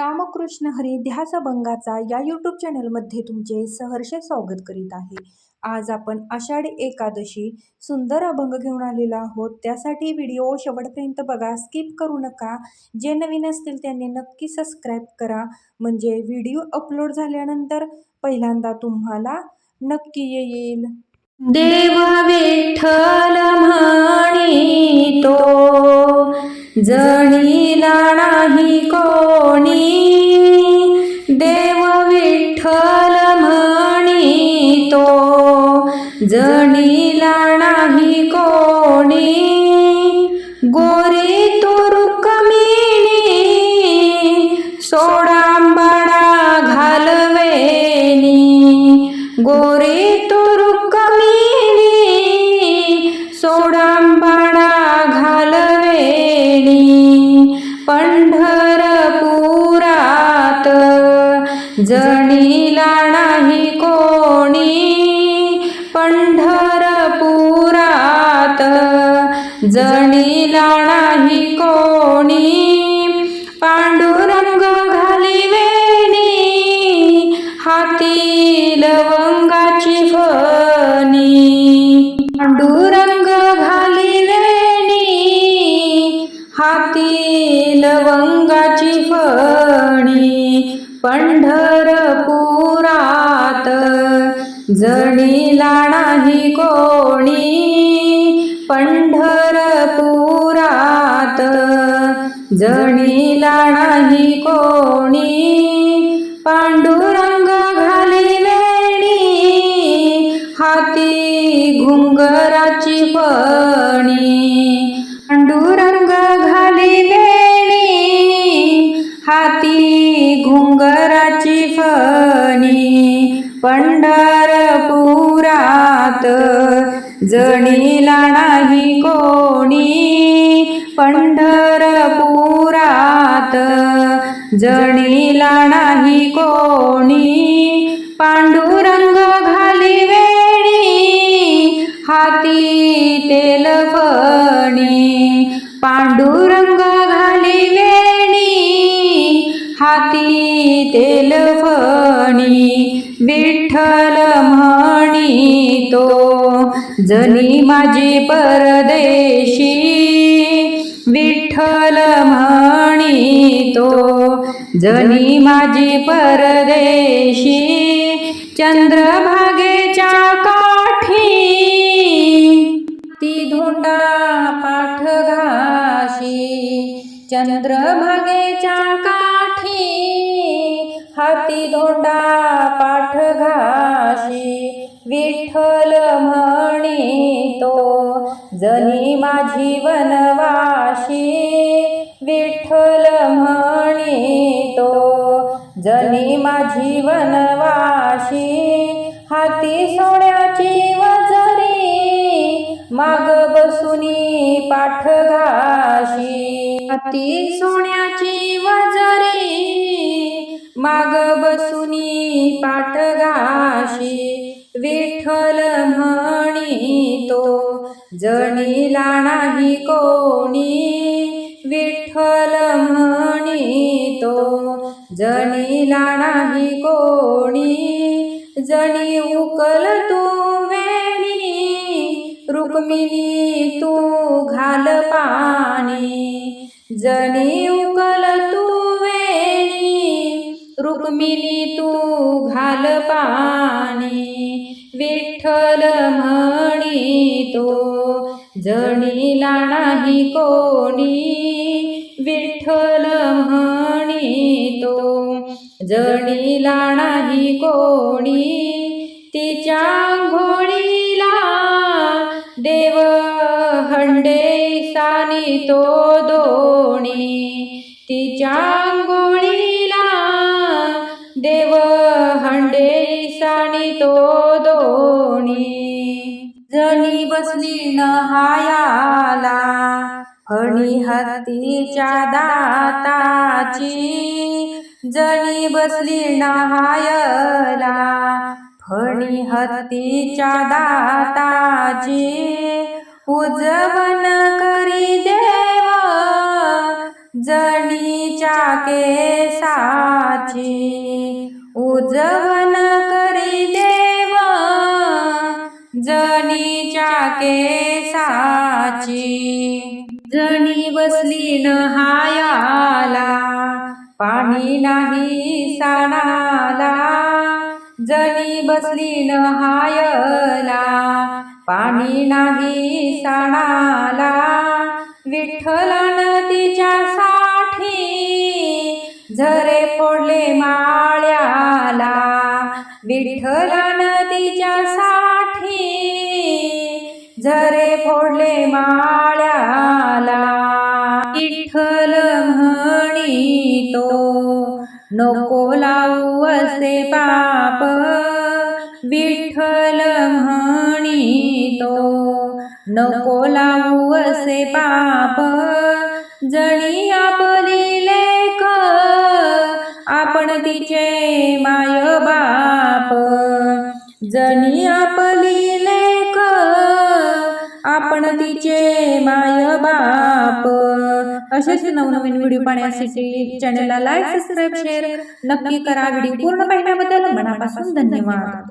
रामकृष्ण हरी ध्यासभंगाचा या यूट्यूब चॅनलमध्ये तुमचे सहर्ष स्वागत करीत आहे. आज आपण आषाढी एकादशी सुंदर अभंग घेऊन आलेलो आहोत. त्यासाठी व्हिडिओ शेवटपर्यंत बघा स्किप करू नका. जे नवीन असतील त्यांनी नक्की सबस्क्राईब करा. म्हणजे व्हिडिओ अपलोड झाल्यानंतर पहिल्यांदा तुम्हाला नक्की येईल. देव विठ्ठल म्हणी तो जणीला जणीला नाही कोणी. गोरी तू रुक्मिणी सोडांबडा घालवेनी. गोरी तू रुक्मिणी सोडांबडा घालवेनी. पंढरपुरात जणीला जणीला नाही कोणी? पांडुरंग घाली वेणी हाती लवंगाची फणी. पांडुरंग जणीला नाही कोणी पंढरपुरात. जणीला नाही कोणी पांडुरंग घाली लेणी हाती घुंगराची पणी. पांडुरंग घाली लेणी हाती घुंगराची फणी पुरात जणीला नाही कोणी. पंढरपुरात जणीला नाही कोणी. पांडुरंग घाली वेणी हाती तेलपणी पांडुरंग विठ्ठल म्हणी तो. जनी माझी परदेशी विठ्ठल म्हणी तो. जनी माझी परदेशी चंद्रभागेच्या काठी. ती धोंडा पाठ घाशी चंद्रभागेच्या काठी. हाती धोंडा पाठ घाशी विठ्ठल म्हणी तो जनी माझी वनवाशी. विठ्ठल म्हणी तो जनी माझी वनवाशी. हाती सोन्याची वजरी माग बसुनी पाठ घाशी. हाती सोन्याची वजरी माग बसुनी पाठगाशी विठ्ठल म्हणी तो जणीला नाही कोणी विठ्ठल म्हणी तो जणीला नाही कोणी जणी उकल तू वेणी रुक्मिणी तू घाल पाणी जणी उकल तू मिली तू घाल पाणी विठ्ठल म्हणी तो जणीला नाही कोणी विठ्ठल म्हणी तो जणीला नाही कोणी तिच्या घोडीला देव हंडे सानी तो दोणी तिच्या हंडे तो दोणी जणी बसली नहायाला फणी हत्तीच्या दाताची. जणी बसली नहायला फणी हत्तीच्या दाताची. उजवन करी देव जणीच्या केसाची. उजवन करी देवा जणीच्या केसाची जणी बसली नहायाला पाणी नाही साणाला. जणी बसली नहायला पाणी नाही साणाला. विठ्ठलन तिच्यासाठी झरे फोडले माळ विठ्ठलन तिच्यासाठी झरे फोडले माळ्याला. विठ्ठल म्हणी तो नको लावू असे पाप. विठ्ठल म्हणी तो नको लावू असे पाप. जणी आपली लेख आपण तिचे माय बाप जणी आपली लेख आपण तिचे माय बाप. असेच नवनवीन व्हिडिओ पाहण्यासाठी चॅनलला लाईक सबस्क्राईब शेअर नक्की करा. व्हिडिओ पूर्ण पाहिल्याबद्दल मनापासून धन्यवाद.